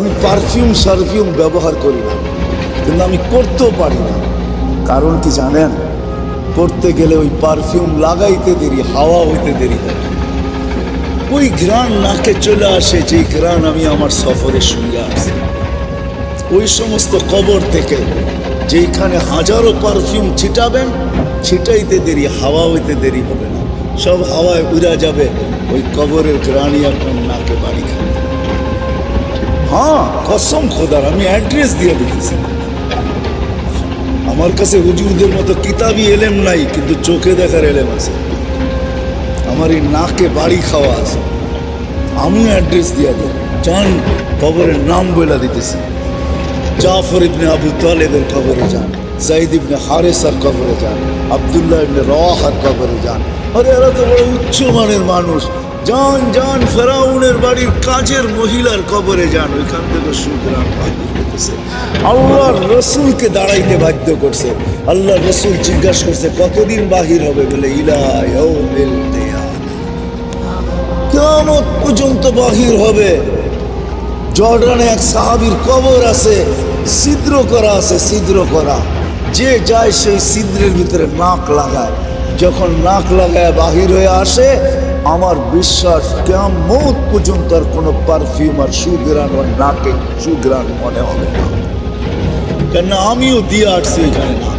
আমি পারফিউম সারফিউম ব্যবহার করি না, কিন্তু আমি করতেও পারি না। কারণ কি জানেন? করতে গেলে ওই পারফিউম লাগাইতে দেরি, হাওয়া হইতে দেরি ওই ঘ্রাণ নাকে চলে আসে যে ঘ্রাণ আমি আমার সফরে শুয়ে আসি। ওই সমস্ত কবর থেকে যেইখানে হাজারো পারফিউম ছিটাবেন, ছিটাইতে দেরি, হাওয়া হইতে দেরি হবে না। সব হাওয়ায় উড়া যাবে, ওই কবরের গ্রাণই আপনার নাকে বাড়ি খাবে। হ্যাঁ কসম খোদার, আমি অ্যাড্রেস দিয়ে দিতেছি। আমার কাছে হুজুরদের মতো কিতাবই এলেম নাই, কিন্তু চোখে দেখার এলেম আছে। আমার এই নাকে বাড়ি খাওয়া আছে। আমিও অ্যাড্রেস দিয়ে দেব। যান কবরের নাম বলে দিতেছি। জাফর ইবনে আবু তালেবের কবরে যান জাইদ ইবনে হারেসার কবরে যান, আবদুল্লাহ ইবনে রওয়াহার কবরে যান। আরে, এরা তো বড় উচ্চ মানের মানুষ। যান যান ফেরাউনের বাড়ির কাজের মহিলার কবরে যান, ওইখান থেকে হইতেছে। আল্লাহর রসুলকে দাঁড়াইতে বাধ্য করছে। আল্লাহ রসুল জিজ্ঞাসা করছে, কতদিন বাহির হবে? বলে ইয়াউমিল পর্যন্ত বাহির হবে। জর্ডানে এক সাহাবীর কবর আছে, ছিদ্র করা আছে, ছিদ্র করা। যে যায়, সেই ছিদ্রের ভিতরে নাক লাগায়। যখন নাক লাগায়, বাহির হয়ে আসে আমার বিশ্বাস কেমন পর্যন্ত আর কোনো পারফিউম আর সুগ্রান ওর নাকে সুগ্রান মনে হবে না। কেন আমিও দিয়ে আসছি এখানে না।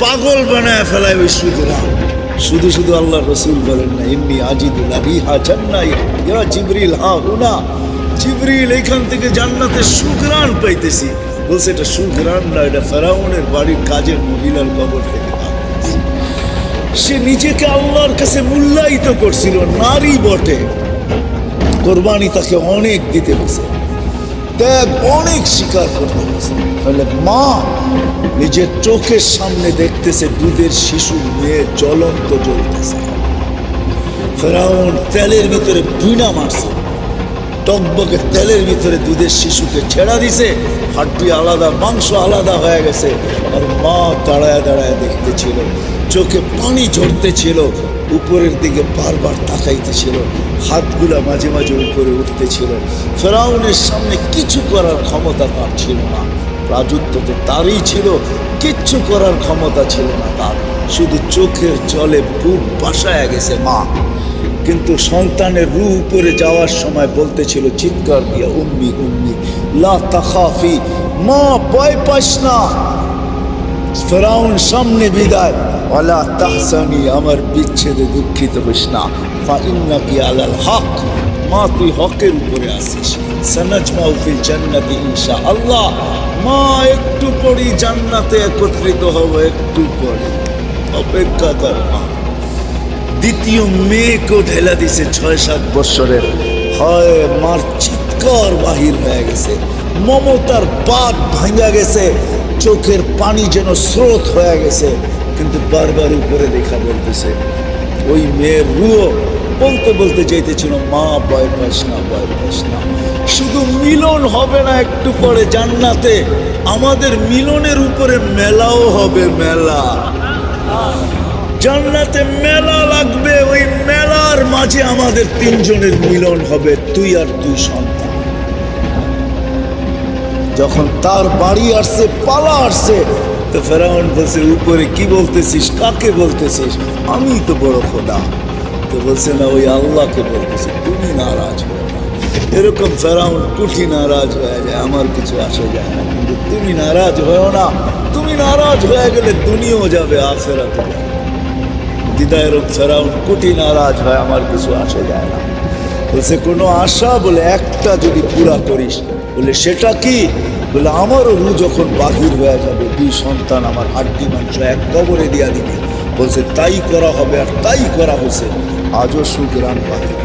পাগল বানায় ফেলায় ওই সুগ্রান শুধু শুধু আল্লাহ রসুল বলেন না এমনি আজিদুল রিহা জান্নাই। ইয়া জিবরিল, হা, হুনা। জিবরিল এখান থেকে জান্নাতে সুগ্রান পাইতেছি। বলছে, এটা সুগ্রান না, এটা ফেরাউনের বাড়ির কাজের মহিলার কবর থেকে। সে নিজেকে আল্লাহর কাছে মূল্যায়িত করছিল, নারী বটে। কোরবানি তাকে অনেক দিতে হয়েছে। ত্যাগ অনেক স্বীকার করতে হয়েছে। তাহলে মা নিজের চোখের সামনে দেখতেছে দুধের শিশু মেয়ে জ্বলন্ত জ্বলতেছে। ফেরাউন তেলের ভিতরে বুইনা মারছে। টকবকে তেলের ভিতরে দুধের শিশুকে ছেড়া দিছে। হাড্ডি আলাদা, মাংস আলাদা হয়ে গেছে। আর মা দাঁড়ায় দাঁড়ায় দেখতেছিল চোখে পানি ঝরতেছিল উপরের দিকে বারবার তাকাইতেছিল হাতগুলা মাঝে মাঝে উপরে উঠতেছিল ফেরাউনের সামনে কিছু করার ক্ষমতা তার ছিল না। রাজত্ব তো তারই ছিল, কিচ্ছু করার ক্ষমতা ছিল না তার। শুধু চোখের জলে বুক বাসায় গেছে মা। কিন্তু সন্তানের রু উপরে যাওয়ার সময় বলতেছিল, চিৎকার দিয়া, উম্মি উম্মি, লা তাখাফি, মা, ভয় পাস না। ফেরাউন সামনে বিদায়। ওয়ালা তাহসানি, আমার বিচ্ছেদে দুঃখিত হইস না। ফা ইন্নাকি আলাল হক, মা তুই হকের উপরে আসিস সানাজমাউ ফিল জান্নাতি ইনশা আল্লাহ, মা একটু পরেই জান্নাতে একত্রিত হব একটু পরে অপেক্ষা কর মা। দ্বিতীয় মেয়েকেও ঢেলা দিছে ছয় সাত বৎসরের। হয়, মার চিৎকার বাহির হয়ে গেছে। মমতার বাদ ভাঙা গেছে, চোখের পানি যেন স্রোত হয়ে গেছে, কিন্তু বারবার উপরে দেখা বলতেছে, ওই মেয়ের রুও বলতে বলতে চাইতেছিল মা ভয় পাস না ভয় পাস না। শুধু মিলন হবে না একটু পরে জান্নাতে, আমাদের মিলনের উপরে মেলাও হবে মেলা। জান্নাতে মেলা লাগবে, ওই মেলার মাঝে আমাদের তিনজনের মিলন হবে, তুই আর তুই সন্তান। যখন তার বাড়ি আসছে, পালা আসছে, তো ফেরাউন বলছে, উপরে কি বলতেছিস? কাকে বলতেছিস? আমি তো বড় খোদা। তো বলছে, না, ওই আল্লাহকে বলতেছি, তুমি নারাজ হয়ে না। এরকম ফেরাউন কুঠি নারাজ হয়ে যায়, আমার কিছু আসে যায় না। কিন্তু তুমি নারাজ হয়েও না, তুমি নারাজ হয়ে গেলে দুনিয়াও যাবে আফেরাতে যাবে। দিদায়ের ফেরাউন কোটি নারাজ হয় আমার কিছু আসে যায় না। বলছে, কোনো আশা বলে একটা যদি পুরা করিস বলে, সেটা কি? বলে, আমারও রু যখন বাহির হয়ে যাবে, দুই সন্তান আমার হাড্ডি মাংস এক কবরে দিয়া দিবে। বলছে, তাই করা হবে আর তাই করা হয়েছে। আজও সুগ্রাম বাহির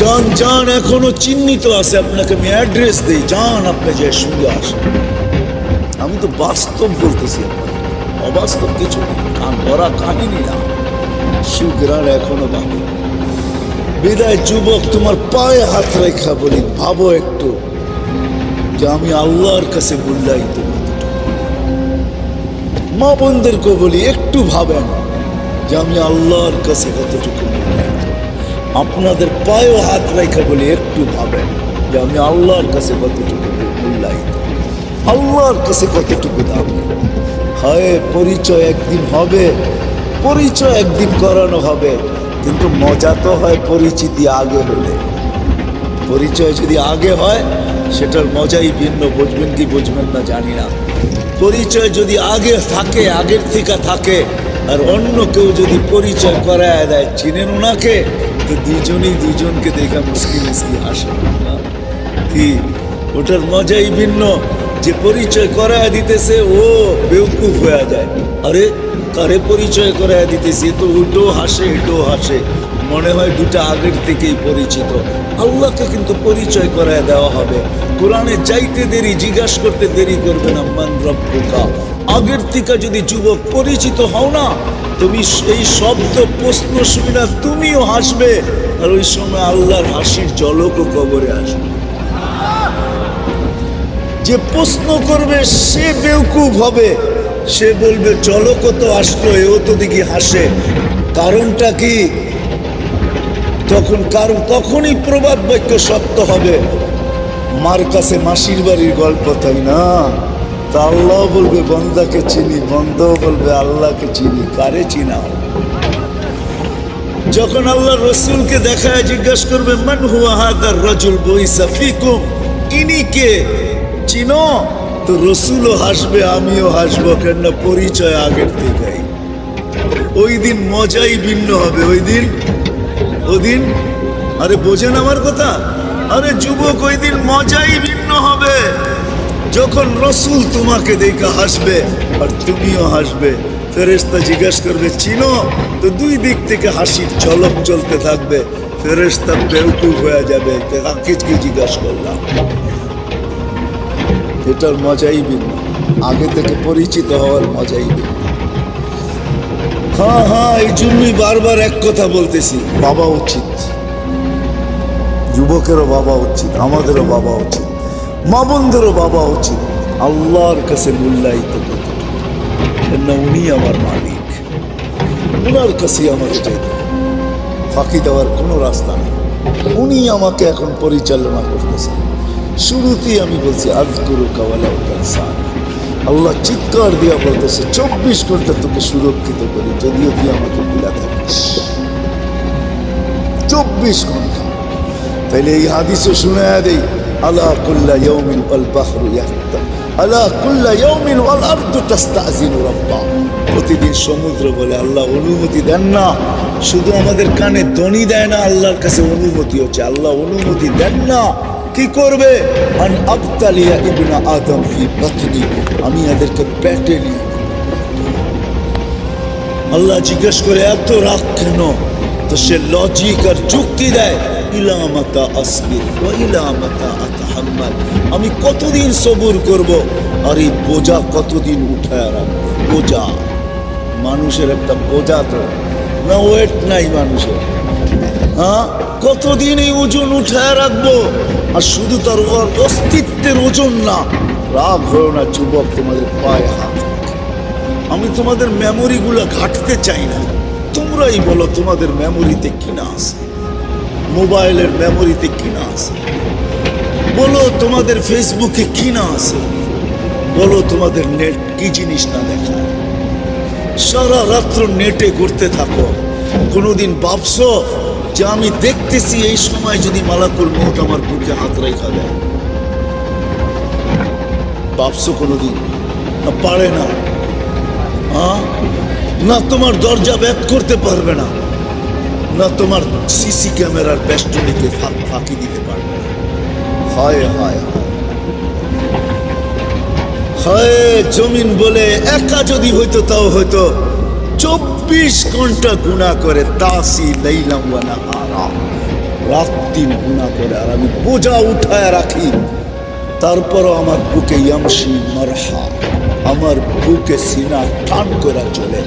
যান যান এখনও চিহ্নিত আছে, আপনাকে আমি অ্যাড্রেস দিই। যান আপনি যে শুনে আসেন আমি তো বাস্তব বলতেছি আপনাকে। অবাস্তব কিছু কান, ভরা কাহিনী না। সুগ্রাণ এখনও বাকি বিদায় যুবক, তোমার পায়ে হাত রেখা বলি, ভাবো একটু যে আমি আল্লাহর কাছে মূল্যায়িত কতটুকু। মা বোনদেরকে বলি, একটু ভাবেন যে আমি আল্লাহর কাছে কতটুকু আপনাদের পায়েও হাত রেখা বলে, একটু ভাবেন যে আমি আল্লাহর কাছে কতটুকু মূল্যায়িত। আল্লাহর কাছে কতটুকু দামি। হয়, পরিচয় একদিন হবে, পরিচয় একদিন করানো হবে। কিন্তু মজা তো হয় পরিচিতি আগে হলে। পরিচয় যদি আগে হয়, সেটার মজাই ভিন্ন, বুঝবেন কি বুঝবেন না জানি না। পরিচয় যদি আগে থাকে, আগের থেকে থাকে, আর অন্য কেউ যদি পরিচয় করায় দেয়, চিনেন ওনাকে, তো দুজনেই দুজনকে দেখা মুশকিল মুশকিল আসে না? কি? ওটার মজাই ভিন্ন, যে পরিচয় করায় দিতেছে, ও বেউকুফ হয়ে যায়। আরে কারে পরিচয় করায় দিতেছে, তো ওটাও হাসে এটাও হাসে। মনে হয় দুটা আগের থেকেই পরিচিত। আল্লাহকে কিন্তু পরিচয় করায় দেওয়া হবে। কোরআনে যাইতে দেরি, জিজ্ঞাসা করতে দেরি করবে না, মান রব্বুকা। আগের থেকে যদি যুবক পরিচিত হও না, তুমি এই শব্দ প্রশ্ন শুনে না, তুমিও হাসবে। আর ওই সময় আল্লাহর হাসির জলকও কবরে আসবে। যে প্রশ্ন করবে, সে বেউকুব হবে। সে বলবে, চলো কত আসলো, এও তো দেখি হাসে। কারণটা কি? তখন কারণ তখনই প্রবাদ বাক্য সত্য হবে। মার কাছে মাসির বাড়ির গল্প, তাই না? তা আল্লাহ বলবে, বন্দাকে চিনি, বন্দাও বলবে, আল্লাহকে চিনি, কারে চিনা যখন আল্লাহ রসুলকে দেখায়, জিজ্ঞাসা করবে, মান হুয়া হাদার রজুল বইসা ফিকুম? ইনি কে? চিনো? তো রসুলও হাসবে, আমিও হাসবো, কেননা পরিচয় আগের থেকেই। ওই দিন মজাই ভিন্ন হবে, ওই দিন ওদিন আরে বোঝেন আমার কথা? আরে যুবক, ওই দিন মজাই ভিন্ন হবে। যখন রসুল তোমাকে দেখে হাসবে, আর তুমিও হাসবে ফেরেস্তা জিজ্ঞাসা করবে, চিনো? তো দুই দিক থেকে হাসির চলক চলতে থাকবে ফেরেস্তা বেউকুফ হয়ে যাবে কাকে জিজ্ঞাসা করলাম। এটার মজাই ভিন্ন। আগে থেকে পরিচিত হওয়ার মজাই ভিন্ন। হ্যাঁ হ্যাঁ এই জন্যই বারবার এক কথা বলতেছি, বাবা উচিত। যুবকেরও বাবা উচিত, আমাদেরও বাবা উচিত, মা বোনদেরও বাবা উচিত। আল্লাহর কাছে মূল্যায়িত করতে। উনি আমার মালিক। ওনার কাছে আমাকে যেতে ফাঁকি দেওয়ার কোনো রাস্তা নেই। উনি আমাকে এখন পরিচালনা করতেছেন। শুরুতেই আমি বলছি আজ গুরু কাওয়ালা আল্লাহ চিৎকার দিয়া বলতেছে, চব্বিশ ঘণ্টা তোকে সুরক্ষিত করি, যদিও তুই আমাকে ভুলা থাকিস। চব্বিশ ঘণ্টা। তাইলে এই হাদিসও শুনে দেই, আলা কুল্লা ইয়াউমিন ওয়াল বাহরু ইয়াহতা আলা কুল্লা ইয়াউমিন ওয়াল আরদু তাস্তাযিনু রাব্বা। প্রতিদিন সমুদ্র বলে আল্লাহ অনুমতি দেন না। শুধু আমাদের কানে ধ্বনি দেয় না, আল্লাহর কাছে অনুমতি হচ্ছে। আল্লাহ অনুমতি দেন না। কি করবে? আবতালিয়া আদম আমি এদেরকে পেটে নিয়ে আল্লাহ জিজ্ঞেস করে, এত রাগ কেন? তো সে লজিক আর যুক্তি দেয়, ইলামাতা আসবির ইলামাতা আতাহাম্মাল, আমি কতদিন সবুর করব? আর এই বোঝা কতদিন উঠায় রাখব? বোঝা। মানুষের একটা বোঝা তো। না ওয়েট নাই মানুষের। হ্যাঁ? কতদিন এই ওজন উঠায় রাখব? আর শুধু তার ওর অস্তিত্বের ওজন না। রাগ হয়েও না যুবক তোমাদের পায়ে হাত আমি তোমাদের মেমোরিগুলো ঘাটতে চাই না। তোমরাই বলো তোমাদের মেমোরিতে কি না আছে। মোবাইলের মেমোরিতে কি না আছে। বলো তোমাদের ফেসবুকে কি না আছে। বলো তোমাদের নেট কি জিনিস না দেখায় সারা রাত্র নেটে ঘুরতে থাকো। কোনোদিন ভাবছ যে আমি দেখতেছি এই সময় যদি মালাকুল মৌত আমার বুকে হাত রেখা দেয়। ভাবছ কোনোদিন? না, পারে না। না, তোমার দরজা ব্যাপ করতে পারবে না। না, তোমার সিসি ক্যামেরার বেষ্টনীকে ফাঁক দিতে পারবে না। হায় হায়। হায়, জমিন বলে একা যদি হইতো, তাও হয়তো চব্বিশ ঘণ্টা গুণা করে তাসি লাইলাম ওয়ানা হারা রাত দিন গুণা করে আর আমি বোঝা উঠায় রাখি, তারপরও আমার বুকে ইয়ামসি মারহা, আমার বুকে সিনা টান করে চলে।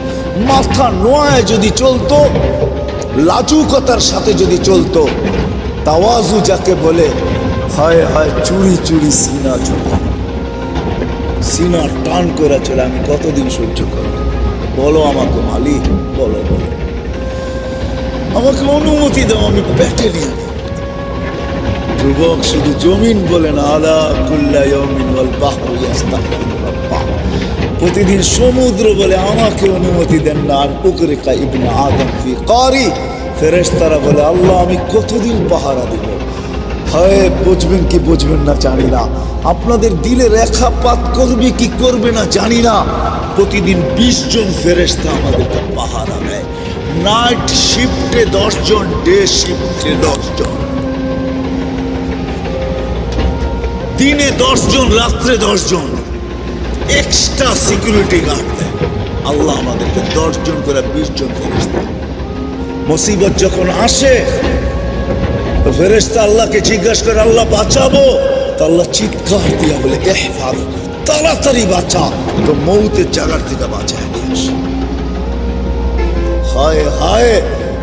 মাথা নোয়ায় যদি চলতো, লাজুকতার সাথে যদি চলতো, তাওয়াজু যাকে বলে, হায় হায় চুরি চুরি সিনা চলে সিনা টান করে চলে, আমি কতদিন সহ্য করব? বলো আমাকে, মালিক, বলো বলো। আমাকে অনুমতি দাও, আমি নিয়ে যুবক শুধু জমিন বলেন আলা কুল্লা, ইয়াউমিন ওয়াল বাহরু ইয়াস্তাগফিরু প্রতিদিন সমুদ্র বলে আমাকে অনুমতি দেন না, আর পুকুরে কা ইবনে আদম ফি কারি। ফেরেশতারা বলে, আল্লাহ, আমি কতদিন পাহারা দিব? হয়, বুঝবেন কি বুঝবেন না, জানি না। আপনাদের দিলে রেখাপাত করবে কি করবে না, জানি না। প্রতিদিন বিশ জন ফেরেস্তা আমাদেরকে পাহারা দেয়। নাইট শিফটে দশ জন ডে শিফটে দশ জন। দিনে দশ জন, রাত্রে দশ জন। এক্সট্রা সিকিউরিটি গার্ড দেয়। আল্লাহ আমাদেরকে দশ জন করে বিশ জন ফেরেস্তা মুসিবত যখন আসে ফেরেস্তা আল্লাহকে জিজ্ঞাসা করে, আল্লাহ বাঁচাবো? আল্লাহ চিৎকার দিয়া বলে, এহফার, তাড়াতাড়ি বাঁচা, তো মৌতের জায়গার থেকে বাঁচায় নিয়ে হায় হায়,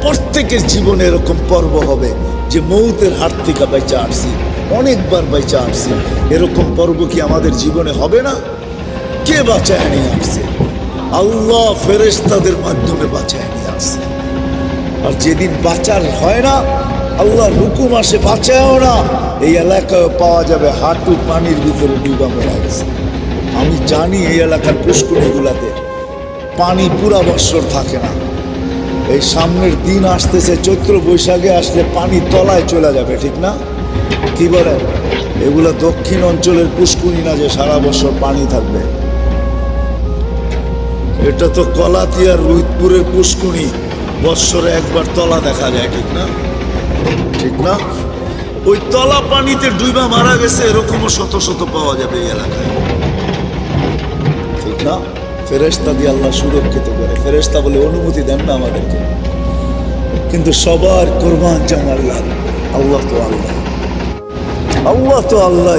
প্রত্যেকের জীবনে এরকম পর্ব হবে যে মৌতের হাত থেকে বেঁচে আসছি, অনেকবার বেঁচে আসছি। এরকম পর্ব কি আমাদের জীবনে হবে না? কে বাঁচায় নিয়ে আসছে? আল্লাহ ফেরেস্তাদের মাধ্যমে বাঁচায় নিয়ে আসছে। আর যেদিন বাঁচার হয় না আল্লাহ রুকুম আসে, বাঁচায়ও না। এই এলাকায় পাওয়া যাবে হাঁটু পানির ভিতরে ডুবা মেরা গেছে। আমি জানি এই এলাকার পুষ্করিগুলাতে পানি পুরা বৎসর থাকে না। এই সামনের দিন আসতেছে, চৈত্র বৈশাখে আসলে পানি তলায় চলে যাবে, ঠিক না? কি বলেন? এগুলো দক্ষিণ অঞ্চলের পুষ্কুনি না যে সারা বছর পানি থাকবে? এটা তো কলাতিয়ার রুহিতপুরের পুষ্কুনি বৎসরে একবার তলা দেখা যায়, ঠিক না? ঠিক না? ওই তলা পানিতে ডুইবা মারা গেছে এরকমও শত শত পাওয়া যাবে এই এলাকায়। ঠিক না? ফেরেস্তা দিয়ে আল্লাহ সুরক্ষিত করে। ফেরেস্তা বলে, অনুমতি দেন না আমাদেরকে। কিন্তু সবার কোরবান জামার লাল আল্লাহ তো আল্লাহ। আল্লাহ তো আল্লাহ।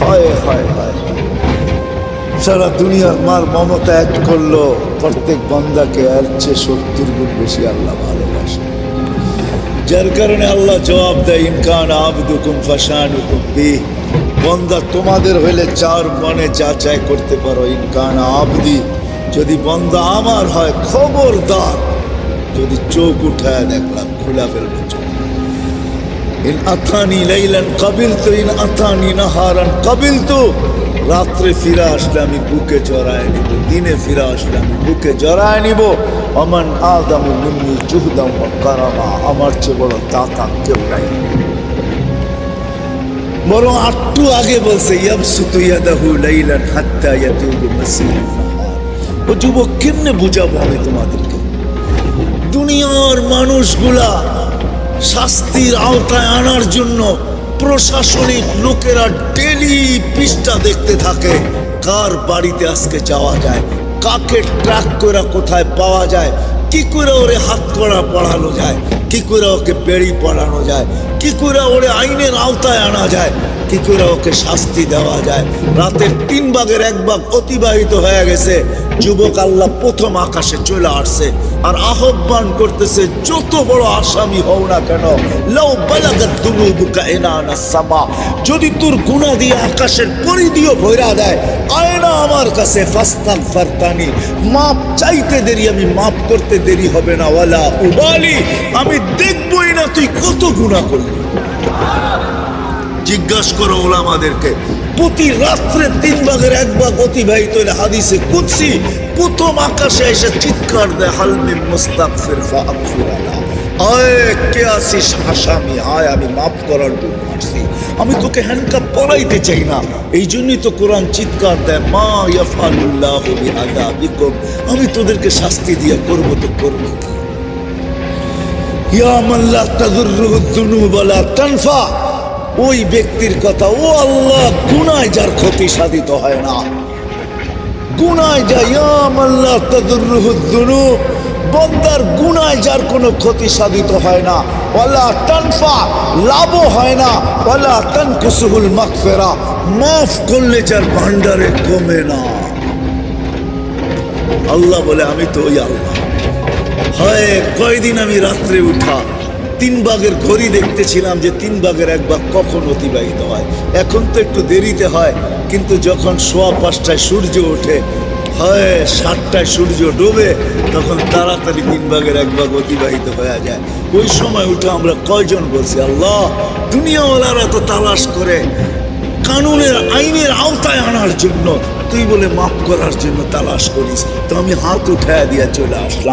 হায় হায় হায়। সারা দুনিয়ার মার মমতা এক করল। প্রত্যেক বন্দাকে আর চেয়ে সত্তর গুণ বেশি আল্লাহ ভালোবাসে। যার কারণে আল্লাহ জবাব দেয় ইনকান আবদুকুম বি বন্দা তোমাদের হইলে চার মনে যাচাই করতে পারো। ইনকান আবদি। যদি বন্দা আমার হয়, খবরদার। যদি চোখ উঠায়, দেখলাম খোলা ফেলব চোখ ইন আথানি লাইলান কাবিল তো ইন আথানি নাহারান কাবিল তো রাত্রে ফিরে আসলে আমি বুকে জড়ায় নিব, দিনে ফিরে আসলে আমি বুকে জড়ায় নিব। অমান আদম মিন্নি জুহদাম কারামা, আমার চেয়ে বড় দাতা কেউ নাই। বরং আটটু আগে বলছে, ইয়াবসুতু ইয়াদাহু লাইলান হাত্তা ইয়াতুবু নাহার। ও যুবক, কেমনে বুঝাবো আমি তোমাদেরকে? দুনিয়ার মানুষগুলা শাস্তির আওতায় আনার জন্য প্রশাসনিক লোকেরা ডেলি পিসটা দেখতে থাকে, কার বাড়িতে আজকে যাওয়া যায়, কাকে ট্র্যাক করে কোথায় পাওয়া যায় কি করে ওরে হাত করা পড়ানো যায়? কি করে ওকে বেড়ি পড়ানো যায়? কি করে ওরে আইনের আওতায় আনা যায়? কি করে ওকে শাস্তি দেওয়া যায়? রাতের তিন ভাগের এক ভাগ অতিবাহিত হয়ে গেছে। যুবক আল্লাহ প্রথম আকাশে চলে আসছে আর আহ্বান করতেছে, যত বড় আসামি হও না কেন, লাউ বালাগাত দুনুবুকা ইনানা সামা। যদি তোর গুনাহ দিয়ে আকাশের পরিধিও ভরা দেয়, আয়না আমার কাছে ফাস্তাক ফারতানি মাপ চাইতে দেরি আমি মাপ করতে দেরি হবে না, ওয়ালা উবালি, আমি দেখবই না তুই কত গুনাহ করলি। জিজ্ঞাসা করো ওলামাদেরকে, প্রতি রাত্রে তিন ভাগের এক ভাগ অতিবাহিত হাদিসে কুৎসি প্রথম আকাশে এসে চিৎকার দেয় হালমিন মুস্তাগফির ফাগফির আলা। আয়, কে আসিস আসামি আয়, আমি মাফ করার জন্য আসছি। আমি তোকে হ্যান্ডকাপ পরাইতে চাই না। এই জন্যই তো কোরআন চিৎকার দেয়, মা ইয়াফালুল্লাহ আমি তোদেরকে শাস্তি দিয়ে করব তো করব কি? ওই ব্যক্তির কথা, ও আল্লাহ, গুনায় যার ক্ষতি সাধিত হয় না। গুনায় যা ইয়াম আল্লাহ যুনুব বন্দার গুনায় যার কোনো ক্ষতি সাধিত হয় না। ওয়ালা তানফা লাভও হয় না, ওয়ালা তানকুসুহুল মাগফিরা, মাফ করলে যার ভান্ডারে কমে না। আল্লাহ বলে, আমি তো ওই আল্লাহ। হয়, কয়দিন আমি রাত্রে উঠা তিন ভাগের ঘড়ি দেখতেছিলাম যে তিন ভাগের এক ভাগ কখন অতিবাহিত হয়। এখন তো একটু দেরিতে হয়, কিন্তু যখন সোয়া পাঁচটায় সূর্য ওঠে হয়, সাতটায় সূর্য ডোবে, তখন তাড়াতাড়ি তিন ভাগের এক ভাগ অতিবাহিত হয়ে যায়। ওই সময় উঠে আমরা কয়জন বলছি, আল্লাহ, দুনিয়াওয়ালারা তো তালাশ করে, কানুনের আইনের আওতায় আনার জন্য। তুই বলে মাফ করার জন্য তালাশ করিস। তো আমি হাত উঠায় দিয়ে চলে আসলাম।